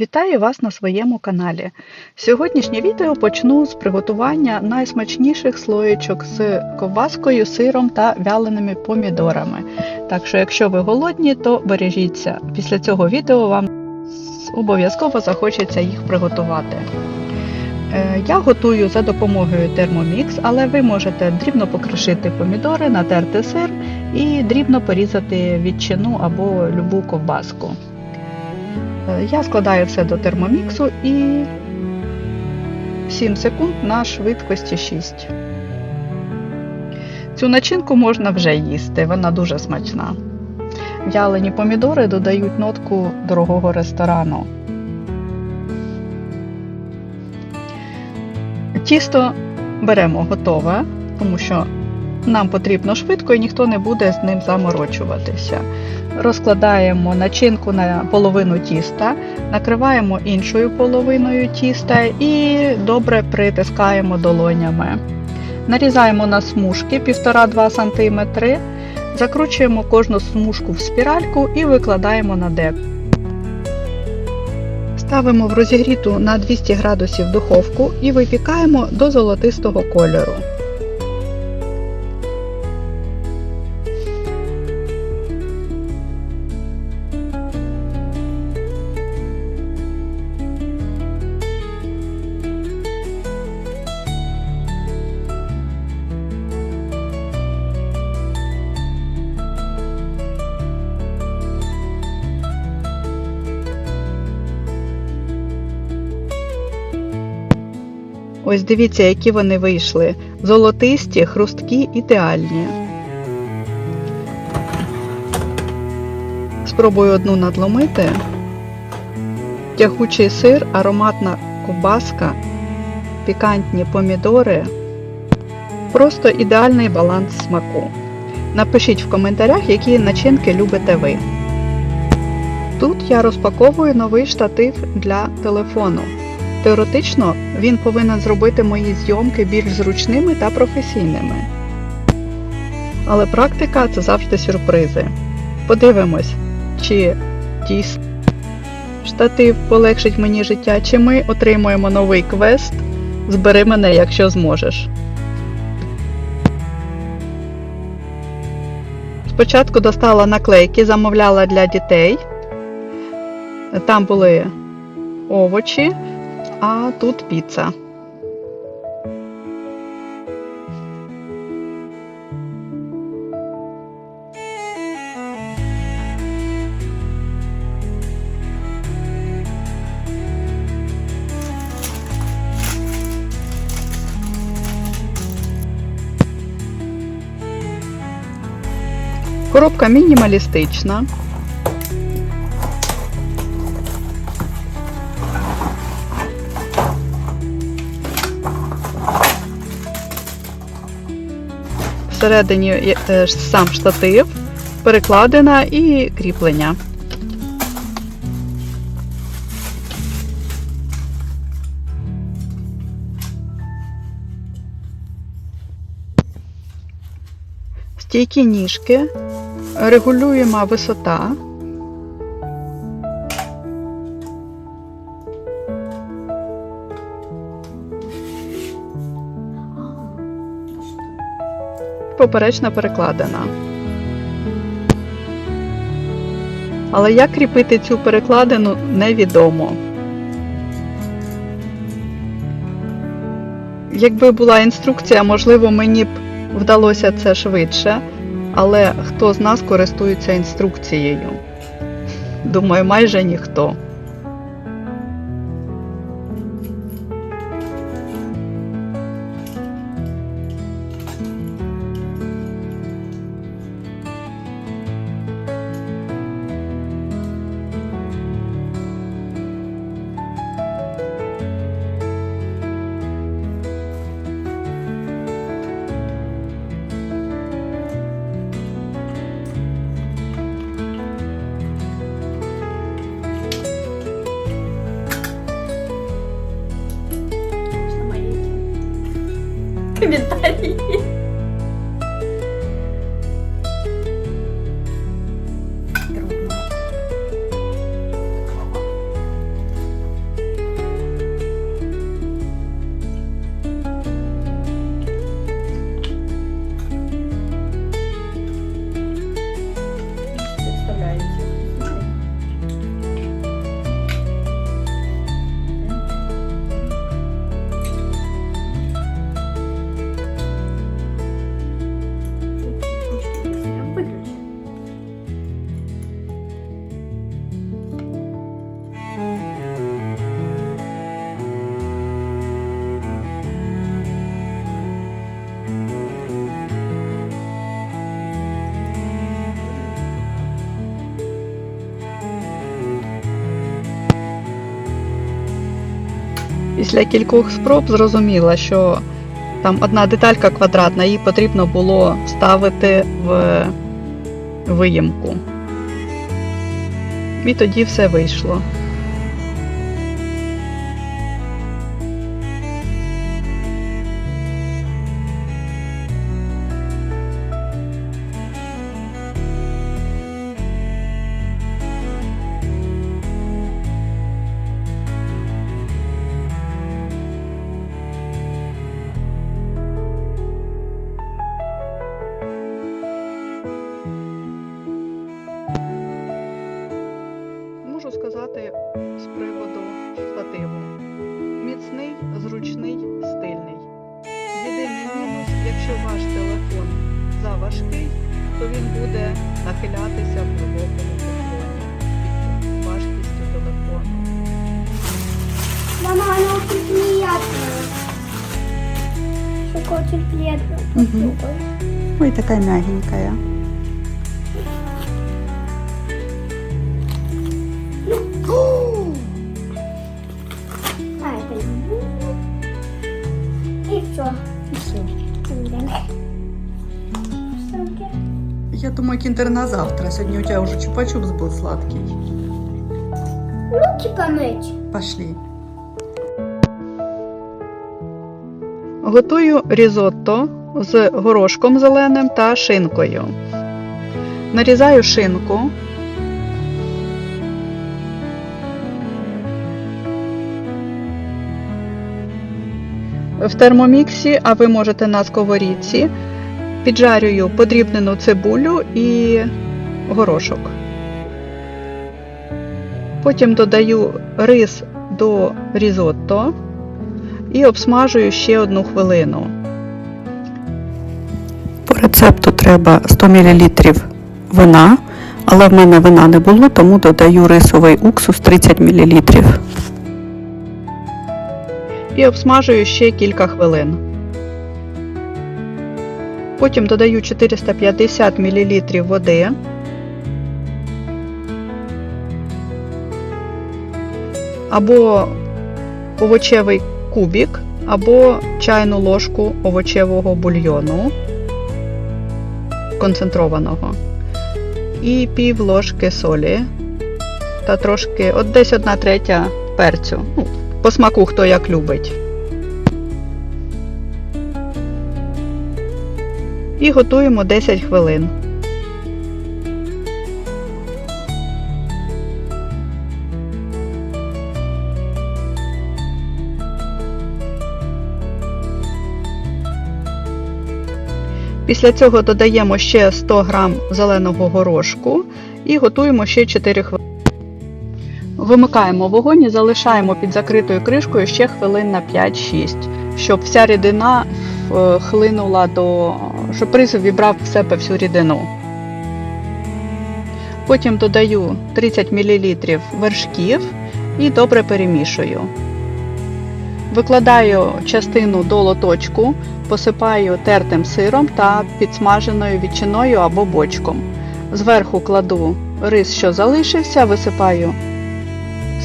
Вітаю вас на своєму каналі. Сьогоднішнє відео почну з приготування найсмачніших слоєчок з ковбаскою, сиром та вяленими помідорами. Так що, якщо ви голодні, то бережіться. Після цього відео вам обов'язково захочеться їх приготувати. Е, Я готую за допомогою Thermomix, але ви можете дрібно покришити помідори, натерти сир і дрібно порізати ветчину або любу ковбаску. Е, Я складаю все до термоміксу і 7 секунд на швидкості 6. Цю начинку можна вже їсти, вона дуже смачна. В'ялені помідори додають нотку дорогого ресторану. Тісто беремо готове, тому що нам потрібно швидко і ніхто не буде з ним заморочуватися. Розкладаємо начинку на половину тіста, накриваємо іншою половиною тіста і добре притискаємо долонями. Нарізаємо на смужки 1,5-2 см, закручуємо кожну смужку в спіральку і викладаємо на деко. Ставимо в розігріту на 200 градусів духовку і випікаємо до золотистого кольору. Ось дивіться, які вони вийшли. Золотисті, хрусткі, ідеальні. Спробую одну надломити. Тягучий сир, ароматна ковбаска, пікантні помідори. Просто ідеальний баланс смаку. Напишіть в коментарях, які начинки любите ви. Тут я розпаковую новий штатив для телефону. Теоретично він повинен зробити мої зйомки більш зручними та професійними. Але практика це завжди сюрпризи. Подивимось, чи дійсно штатив полегшить мені життя, чи ми отримуємо новий квест Збери мене, якщо зможеш. Спочатку достала наклейки, замовляла для дітей. Там були овочі, а тут піца. Коробка мінімалістична. Всередині сам штатив, перекладина і кріплення. Стійкі ніжки, регулюєма висота. Поперечна перекладина. Але як кріпити цю перекладину невідомо. Якби була інструкція, можливо, мені б вдалося це швидше, але хто з нас користується інструкцією? Думаю, майже ніхто. Комментарии. Після кількох спроб зрозуміла, що там одна деталька квадратна, її потрібно було вставити в виємку. І тоді все вийшло. Штука очень приятная. Мгм. Попробуй. Ой, така мягенькая. А, это не И все. Я думаю, кіндер на завтра. Сьогодні у тебе вже чупа-чупс був сладкий. Руки помыть. Пошли. Готую різотто з горошком зеленим та шинкою. Нарізаю шинку. В термоміксі, а ви можете на сковорідці, піджарюю подрібнену цибулю і горошок. Потім додаю рис до різотто і обсмажую ще одну хвилину. По рецепту треба 100 мл вина, але в мене вина не було, тому додаю рисовий уксус 30 мл. І обсмажую ще кілька хвилин. Потім додаю 450 мл води. Або овочевий кубик, або чайну ложку овочевого бульйону концентрованого. І пів ложки солі та трошки, от десь одна третя перцю. Ну, по смаку хто як любить. І готуємо 10 хвилин. Після цього додаємо ще 100 г зеленого горошку і готуємо ще 4 хвилини. Вимикаємо вогонь і залишаємо під закритою кришкою ще хвилин на 5-6, щоб вся рідина е, хлинула до. щоб рис вібрав в себе всю рідину. Потім додаю 30 мл вершків і добре перемішую. Викладаю частину до лоточку, посипаю тертим сиром та підсмаженою ветчиною або бочком. Зверху кладу рис, що залишився, висипаю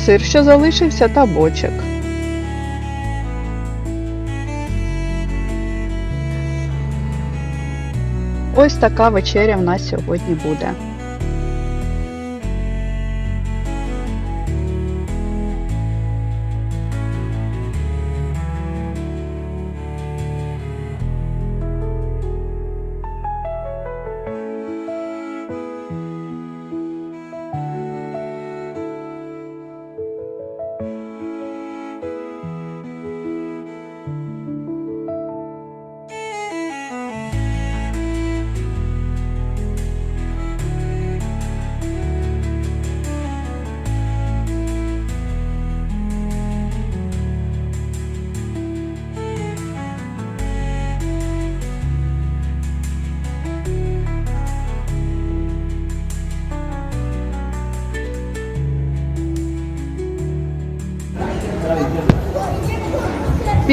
сир, що залишився, та бочок. Ось така вечеря в нас сьогодні буде.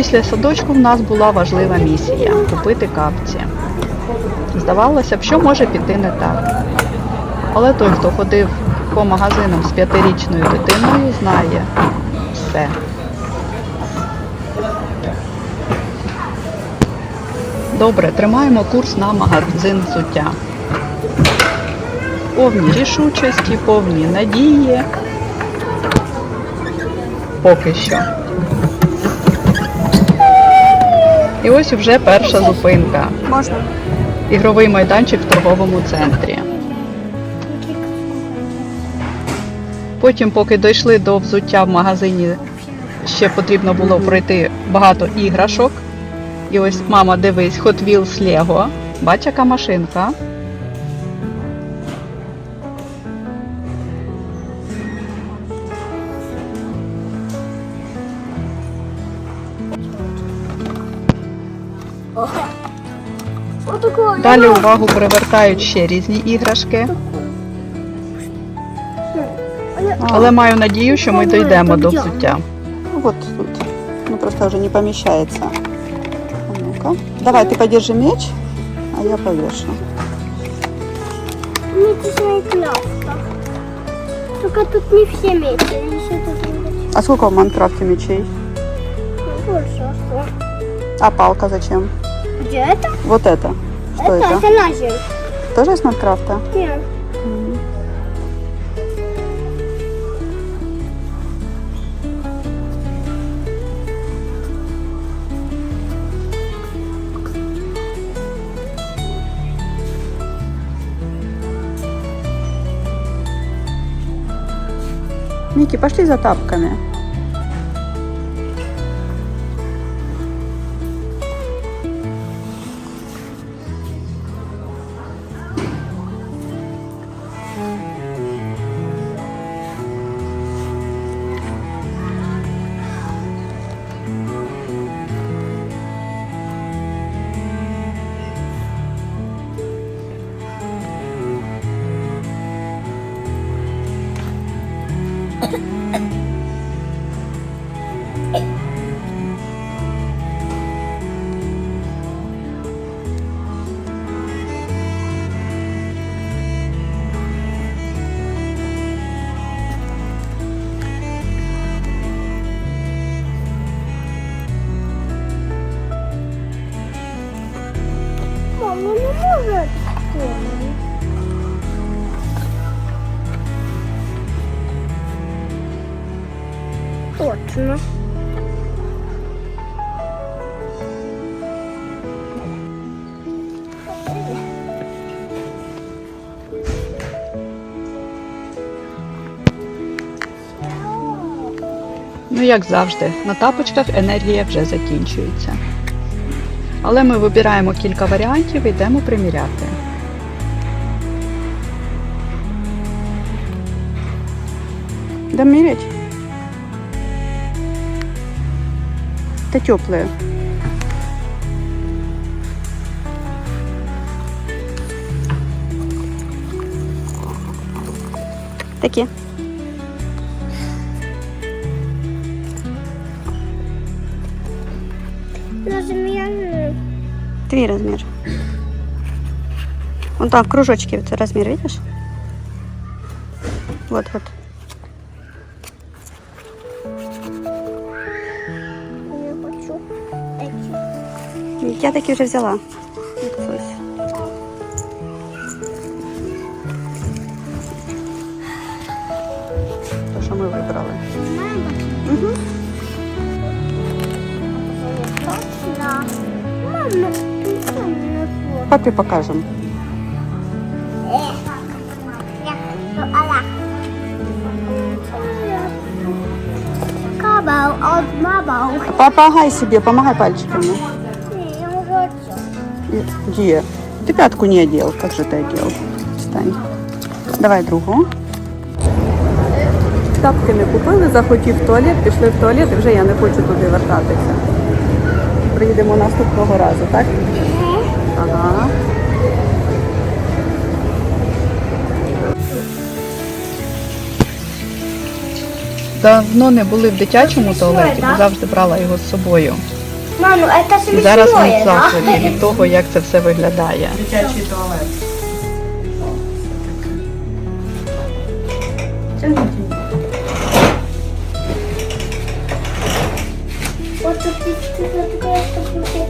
Після садочку в нас була важлива місія купити капці. Здавалося б, що може піти не так. Але той, хто ходив по магазинам з п'ятирічною дитиною, знає все. Добре, тримаємо курс на магазин взуття. Повні рішучості, повні надії. Поки що. І ось вже перша зупинка. Можна. Ігровий майданчик в торговому центрі. Потім, поки дійшли до взуття в магазині, ще потрібно було пройти багато іграшок. І ось мама, дивись, Hot Wheels Lego. Бач, яка машинка. Далі увагу привертають ще різні іграшки. Але маю надію, що ми дійдемо до взуття. Вот тут. Ну просто уже не помещается. А Ну-ка. Давай, ты подержи меч, а я повешу. Только тут не все мечи. Еще тут не А сколько в Майнкрафте мечей? больше. что? А палка зачем? Где это? Вот это. Что это, это? это ножи. Тоже из Майнкрафта? Нет. Микки, пошли за тапками. Ну, як завжди, на тапочках енергія вже закінчується. Але ми вибираємо кілька варіантів і йдемо приміряти. Да мерить? Это теплые. Такие. Твій розмір. Вон там в кружочке вот размер, видишь? Вот, вот. Я хочу эти. Я таки вже взяла. Папі покажемо. Мабал. Помогай себе, помогай пальчиками. Где? Ты пятку не одел. Как же ты одел? Встань. Давай другу. Тапки не купили, захотів в туалет, пішли в туалет і вже я не хочу туди вертатися. Приїдемо наступного разу, так? Давно не були в дитячому туалеті, бо завжди брала його з собою. Ну это І зараз ми в захваті від того, як це все виглядає. Дитячий туалет. Вот тут такая, что будет.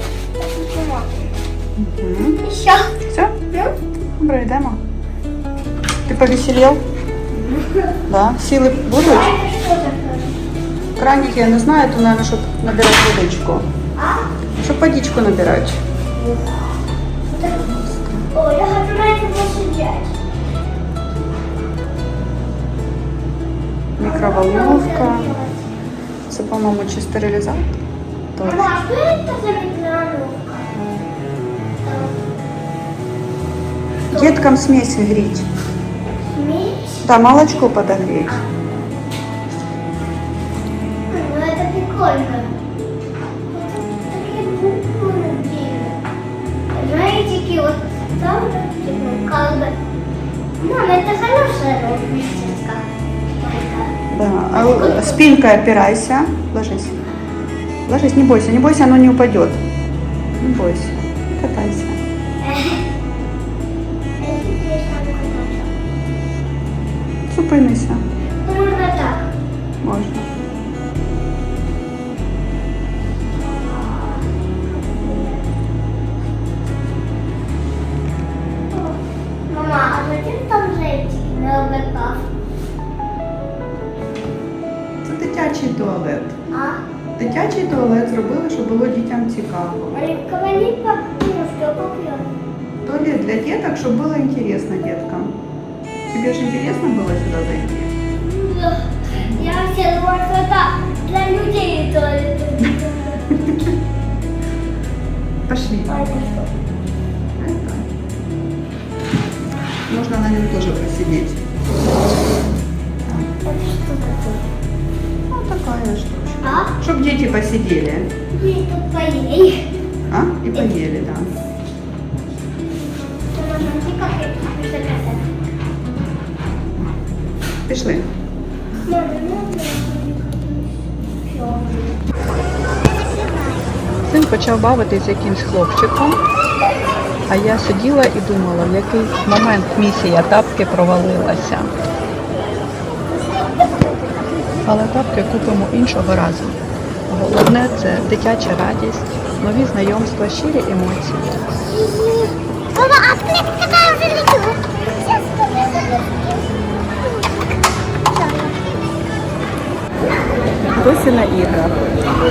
Все? Ну, Добре, йдемо. Ти повеселів? Да. Сили будуть? это что такое? Краник я не знаю, то, наверное, щоб набирати водичку. А? Щоб водичку набирати. О, я хочу на этом посидеть. Мікроволновка. Це, по-моєму, чи стерилізатор? Так. Мама, а что это за микроволновка? Деткам смесь гріть. Смесь? Да, молочко подогреть. Вот такие буквы. Знаете, какие вот там, типа, как бы... Мама, это хорошая розместка. Да. А, спинкой опирайся. Ложись. Ложись, не бойся, не бойся, оно не упадет. Не бойся. Катайся. Зупинися. Можно так. Можна. зробили, щоб було дітям цікаво. А то ли для деток, чтобы было интересно деткам. Тебе же интересно было сюда зайти? Ну, я все думала, що это для людей только. Пошли. Это. Нужно на нем тоже посидеть. Вот ну, такая штука. А? Чтоб дети посидели. Есть тут поели. А? И поели, да. Пішли. Син почав бавитись з якимсь хлопчиком, а я сиділа і думала, в який момент місія тапки провалилася. Але тапки купимо іншого разу. Головне це дитяча радість, нові знайомства, щирі емоції. Досі на іграх.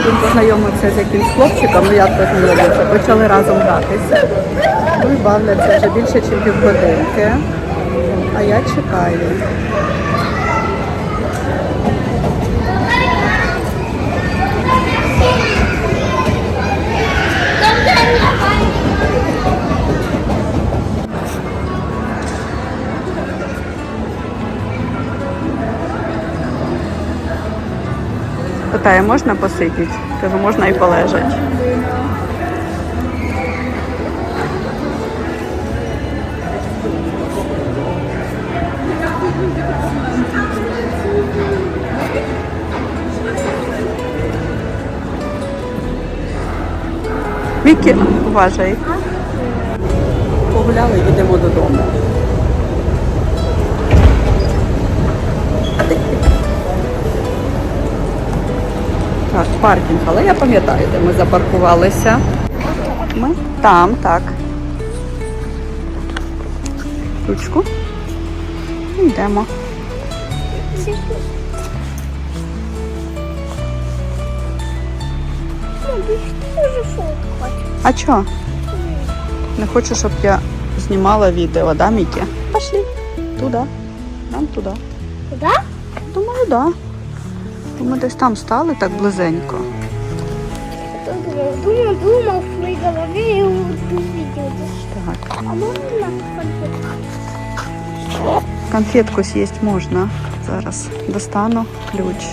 Він познайомився з якимсь хлопчиком, ну як познайомився, почали разом гратися. Ну і бавляться вже більше, ніж півгодинки. А я чекаю. Питає, можна посидіти? Кажу, можна і полежати. Вікі, уважай. Погуляли, їдемо додому. Так, паркінг, але я пам'ятаю, де ми запаркувалися. Ми там, так. Ручку. Йдемо. А чо? Не хочу, щоб я знімала відео, да, Мікі? Пошли. Туди. Нам туди. Куда? Думаю, да. Бо Ми десь там стали так близенько. Думал, думал в своей голове и увидел. Так. А можно конфетку? Конфетку з'їсти можна. Зараз достану ключ.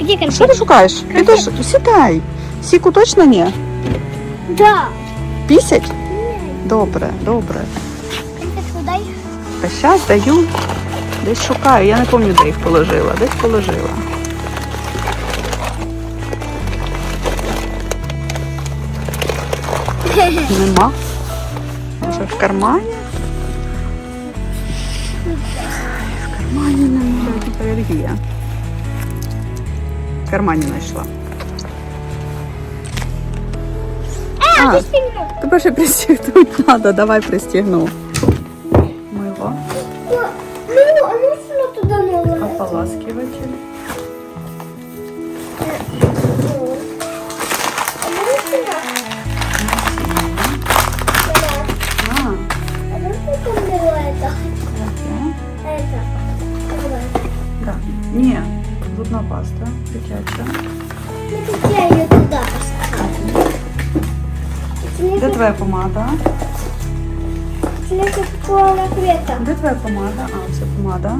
Где А Що ти шукаєш? Підеш, сідай. Сіку точно ні? Да. Пісять? Добре, добре. Конфетку дай. Та щас даю. Десь шукаю. Я не пам'ятаю, де їх положила. Десь положила. Нема. Може в кармані? В кармані нема. Алергія. В кармані знайшла. А, тебе ще пристігнути треба, давай пристігну. Давай. Да. Ні, зубна паста, дитяча. Ну тут я ее туда поставлю. Де твоя помада? Тебе такого цвета. Де твоя помада? А, це помада.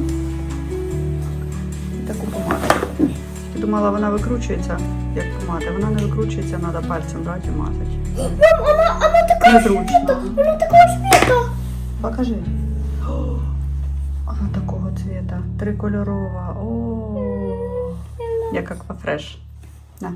Думала, вона викручується, як помада. Вона не викручується, треба пальцем брати і мазати. Мам, она, вона така Незручно. Она такого цвета. Покажи. Вона такого цвіта. Трикольорова. О, як аквафреш. На.